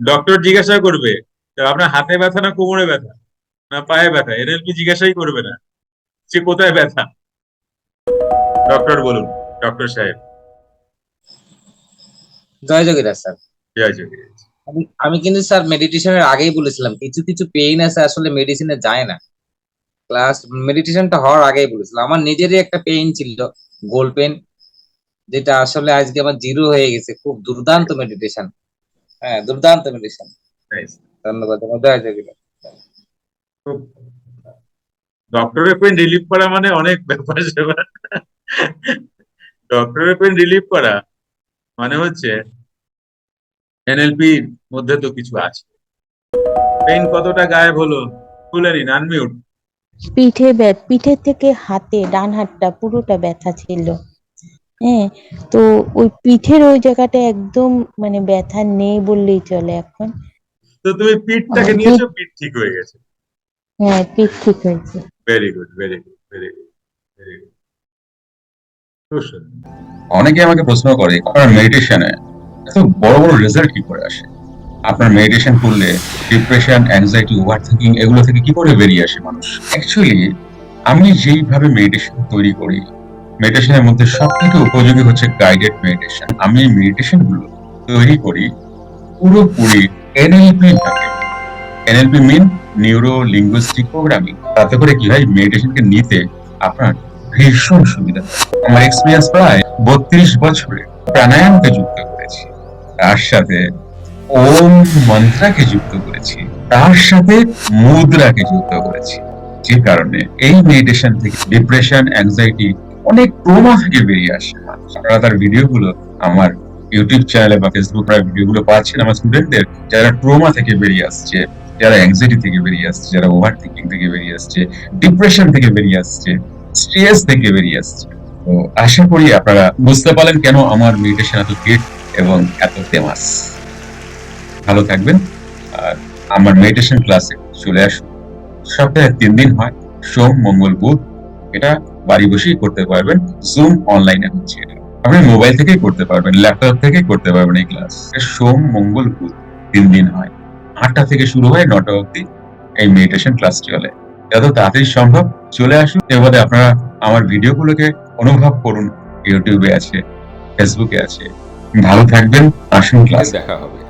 Doctor জিজ্ঞাসা করবে আপনার হাতে ব্যথা না কোমরে ব্যথা? না পায়ে ব্যথা? এনএলপি জিজ্ঞাসাই করবে না সে কোথায় ব্যথা? ডক্টর বলুন ডক্টর সাহেব। জয় যোগীরা স্যার। জয় যোগী আমি আমি কিন্তু স্যার মেডিটেশনের আগেই বলেছিলাম কিছু কিছু পেইন আছে আসলে মেডিসিনে যায় না। ক্লাস মেডিটেশনটা হওয়ার আগেই বলেছিলাম আমার নিজেরই একটা পেইন ছিল গোল পেন যেটা আসলে আজকে আমার জিরো হয়ে গেছে খুব দুর্দান্ত মেডিটেশন হ্যাঁ দুর্দান্ত Nice. ধন্যবাদ জয় যোগীরা ডক্টরের পেন রিলিফ করা মানে অনেক ব্যাপার স্যাপার ডক্টরের পেন রিলিফ করা মানে হচ্ছে এনএলপি মধ্যে তো কিছু আছে। পেন কতটা গায়েব হলো? খুলে নিন আনমিউট পিঠে ব্যথ পিঠের থেকে হাতে ডান হাতটা পুরোটা ব্যথা ছিল। হ্যাঁ তো ওই পিঠের ওই জায়গাটা একদম মানে ব্যথা নেই বললেই চলে এখন। তো তুমি পিঠটাকে নিয়েছো পিঠ ঠিক হয়ে গেছে। হ্যাঁ পিঠ ঠিক হয়েছে। Very good very good very good very good অনেকে আমাকে প্রশ্ন করে আপনার মেডিটেশনে এত বড় বড় রেজাল্ট কি করে আসে? আপনার মেডিটেশন করলে ডিপ্রেশন অ্যাংজাইটি ওভার থিঙ্কিং এগুলো থেকে কি করে বেরিয়ে আসে মানুষ? অ্যাকচুয়ালি আমি যেইভাবে মেডিটেশন তৈরি করি মেডিটেশনের মধ্যে সব থেকে উপযোগী হচ্ছে গাইডেড মেডিটেশন আমি মেডিটেশনগুলো তৈরি করি পুরোপুরি এনএলপি ভাবে NLP mean neuro linguistic programming তাতে করে কি হয় মেডিটেশনকে নিতে আপনার ভীষণ সুবিধা আমার এক্সপিরিয়েন্স প্রায় বত্রিশ বছরে প্রাণায়ামকে যুক্ত করেছি। তার সাথে ওম মন্ত্রাকে যুক্ত করেছি। তার সাথে মুদ্রাকে যুক্ত করেছি। যে কারণে এই মেডিটেশন থেকে ডিপ্রেশন অ্যাংজাইটি অনেক ট্রোমা থেকে বেরিয়ে আসে। আপনারা তার ভিডিওগুলো আমার ইউটিউব চ্যানেলে বা ফেসবুক ভিডিওগুলো পাচ্ছেন আমার স্টুডেন্টদের যারা ট্রোমা থেকে বেরিয়ে আসছে, যারা অ্যাংজাইটি থেকে বেরিয়ে আসছে, যারা ওভার থিঙ্কিং থেকে বেরিয়ে আসছে ডিপ্রেশন থেকে বেরিয়ে আসছে স্ট্রেস থেকে বেরিয়ে আসছে। তো আশা করি আপনারা বুঝতে পারলেন কেন আমার মেডিটেশন এত গেট এবং এত ফেমাস ভালো থাকবেন, আর আমার মেডিটেশন ক্লাসে চলে আসুন। সপ্তাহে তিন দিন হয়, সোম, মঙ্গল, বুধ এটা বাড়ি বসেই করতে পারবেন জুম অনলাইনে হচ্ছে এটা। আপনি মোবাইল থেকেই করতে পারবেন ল্যাপটপ থেকেই করতে পারবেন এই ক্লাস সোম, মঙ্গল, বুধ, তিন দিন হয়। আটটা থেকে শুরু হয় নটা অবধি এই মেডিটেশন ক্লাস চলে। যত তাড়াতাড়ি সম্ভব চলে আসুন। এবারে আপনারা আমার ভিডিওগুলোকে অনুভব করুন। ইউটিউবে আছে ফেসবুকে আছে। ভালো থাকবেন, আসুন ক্লাস দেখা হবে।